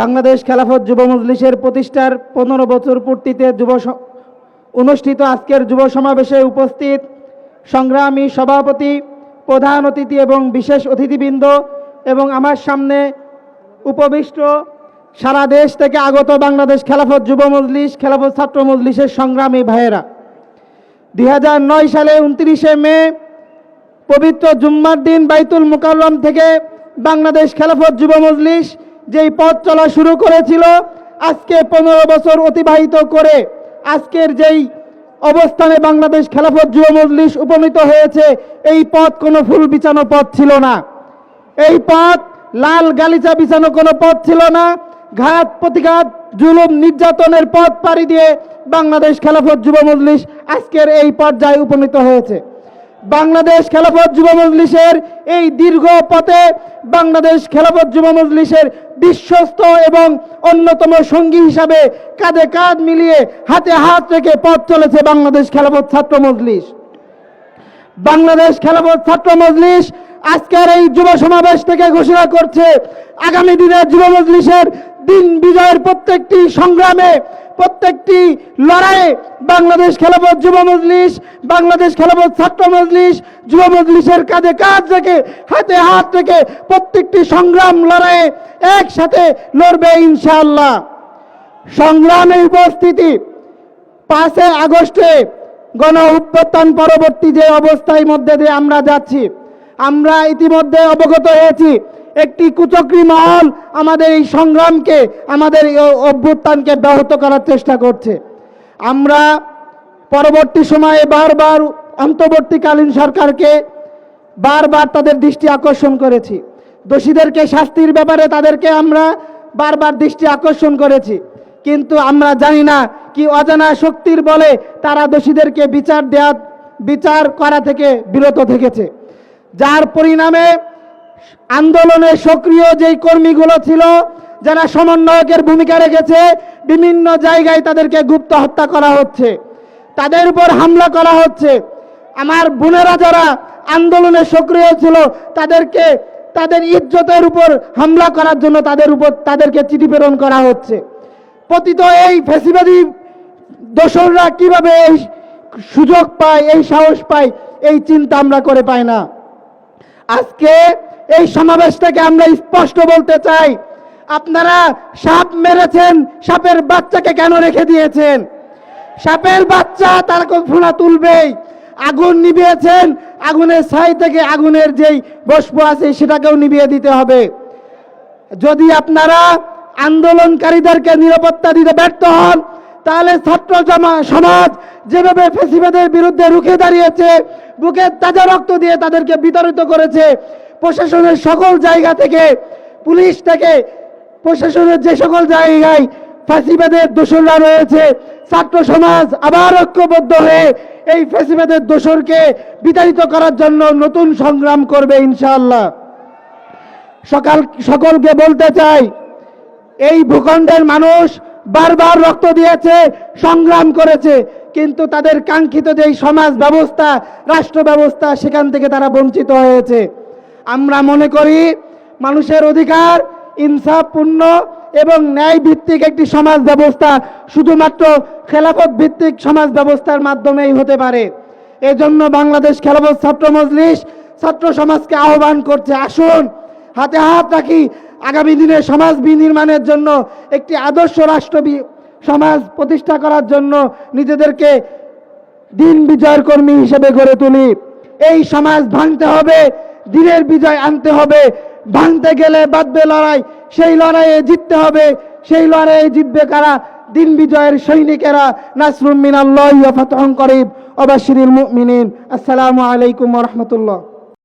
বাংলাদেশ খেলাফত যুব মজলিসের প্রতিষ্ঠার পনেরো বছর পূর্তিতে যুব অনুষ্ঠিত আজকের যুব সমাবেশে উপস্থিত সংগ্রামী সভাপতি, প্রধান অতিথি এবং বিশেষ অতিথিবৃন্দ এবং আমার সামনে উপবিষ্ট সারা দেশ থেকে আগত বাংলাদেশ খেলাফত যুব মজলিস, খেলাফত ছাত্র মজলিসের সংগ্রামী ভাইয়েরা। দুই হাজার নয় সালে উনত্রিশে মে, পবিত্র জুম্মার দিন বাইতুল মুকাররম থেকে বাংলাদেশ খেলাফত যুব মজলিস যেই পথ চলা শুরু করেছিল, আজকে পনেরো বছর অতিবাহিত করে আজকের যেই অবস্থানে বাংলাদেশ খেলাফত যুব মজলিস উপনীত হয়েছে, এই পথ কোনো ফুল বিছানো পথ ছিল না। এই পথ লাল গালিচা বিছানো কোনো পথ ছিল না। ঘাত প্রতিঘাত জুলুম নির্যাতনের পথ পাড়ি দিয়ে বাংলাদেশ খেলাফত যুব মজলিস আজকের এই পর্যায়ে উপনীত হয়েছে। বাংলাদেশ খেলাফত যুব মজলিসের এই দীর্ঘ পথে বাংলাদেশ খেলাফত যুব মজলিসের বিশ্বস্ত এবং অন্যতম সঙ্গী হিসাবে কাঁধে কাঁধ মিলিয়ে হাতে হাত রেখে পথ চলেছে বাংলাদেশ খেলাফত ছাত্র মজলিস। বাংলাদেশ খেলাফত ছাত্র মজলিস আজকের এই যুব সমাবেশ থেকে ঘোষণা করছে, আগামী দিনে যুব মজলিসের দিন বিজয়ের প্রত্যেকটি সংগ্রামে, প্রত্যেকটি লড়াইয়ে বাংলাদেশ খেলাফত যুব মজলিস বাংলাদেশ খেলাফত ছাত্র মজলিস, যুব মজলিসের কাঁধে কাঁধ রেখে, হাতে হাত রেখে প্রত্যেকটি সংগ্রাম লড়াইয়ে একসাথে লড়বে ইনশাআল্লাহ। সংগ্রামে উপস্থিতি। পাঁচে আগস্টে গণ উত্থান পরবর্তী যে অবস্থায় মধ্যে দিয়ে আমরা যাচ্ছি, আমরা ইতিমধ্যে অবগত হয়েছি, একটি কুচক্রী মহল আমাদের এই সংগ্রামকে, আমাদের অভ্যুত্থানকে ব্যাহত করার চেষ্টা করছে। আমরা পরবর্তী সময়ে বারবার অন্তর্বর্তীকালীন সরকারকে বারবার তাদের দৃষ্টি আকর্ষণ করেছি। দোষীদেরকে শাস্তির ব্যাপারে তাদেরকে আমরা বারবার দৃষ্টি আকর্ষণ করেছি। কিন্তু আমরা জানি না কি অজানা শক্তির বলে তারা দোষীদেরকে বিচার দেওয়া বিচার করা থেকে বিরত থেকেছে। যার পরিণামে আন্দোলনে সক্রিয় যেই কর্মীগুলো ছিল, যারা সমন্বয়কের ভূমিকা রেখেছে, বিভিন্ন জায়গায় তাদেরকে গুপ্ত হত্যা করা হচ্ছে। তাদের উপর হামলা করা হচ্ছে। আমার বোনেরা যারা আন্দোলনে সক্রিয় ছিল, তাদেরকে, তাদের ইজ্জতের উপর হামলা করার জন্য তাদের উপর, তাদেরকে চিঠি প্রেরণ করা হচ্ছে। পতিত এই ফেসিবাদী দোসররা কীভাবে এই সুযোগ পায়, এই সাহস পায়, এই চিন্তা আমরা করে পাই না। আজকে এই সমাবেশ থেকে আমরা স্পষ্ট বলতে চাই, আপনারা সাপ মেরেছেন, সাপের বাচ্চাকে কেন রেখে দিয়েছেন? সাপের বাচ্চা তার ফোনা তুলবেই। আগুন নিভিয়েছেন, আগুনের ছাই থেকে আগুনের যেই বস্প আছে সেটাকেও নিভিয়ে দিতে হবে। যদি আপনারা আন্দোলনকারীদেরকে নিরাপত্তা দিতে ব্যর্থ হন, তাহলে ছাত্র জমা- সমাজ যেভাবে ফেসিবাদের বিরুদ্ধে রুখে দাঁড়িয়েছে, বুকে তাজা রক্ত দিয়ে তাদেরকে বিতাড়িত করেছে, প্রশাসনের সকল জায়গা থেকে, পুলিশ থেকে, প্রশাসনের যে সকল জায়গায় ফ্যাসিবাদের দোসররা রয়েছে। ছাত্র সমাজ আবার ঐক্যবদ্ধ হয়ে এই ফ্যাসিবাদের দোসরকে বিতাড়িত করার জন্য নতুন সংগ্রাম করবে ইনশাআল্লাহ। সকাল, সকলকে বলতে চাই, এই ভূখণ্ডের মানুষ বারবার রক্ত দিয়েছে, সংগ্রাম করেছে, কিন্তু তাদের কাঙ্ক্ষিত যেই সমাজ ব্যবস্থা, রাষ্ট্র ব্যবস্থা, সেখান থেকে তারা বঞ্চিত হয়েছে। আমরা মনে করি, মানুষের অধিকার ইনসাফপূর্ণ এবং ন্যায় ভিত্তিক একটি সমাজ ব্যবস্থা শুধুমাত্র খেলাফত ভিত্তিক সমাজ ব্যবস্থার মাধ্যমেই হতে পারে। এজন্য বাংলাদেশ খেলাফত ছাত্র মজলিস ছাত্র সমাজকে আহ্বান করছে, আসুন, হাতে হাত রাখি, আগামী দিনে সমাজ বিনির্মাণের জন্য একটি আদর্শ রাষ্ট্র সমাজ প্রতিষ্ঠা করার জন্য নিজেদেরকে দিন বিজয়ের কর্মী হিসেবে গড়ে তুলি। এই সমাজ ভাঙতে হবে, দিনের বিজয় আনতে হবে ভাঙতে গেলে বাঁধবে লড়াই, সেই লড়াইয়ে জিততে হবে, সেই লড়াইয়ে জিতবে কারা? দিন বিজয়ের সৈনিকেরা। নাসরুম মিনাল্লাহ ফাতহন করিব অবাশিরুল মুমিনিন। আসসালামু আলাইকুম রাহমাতুল্লাহ।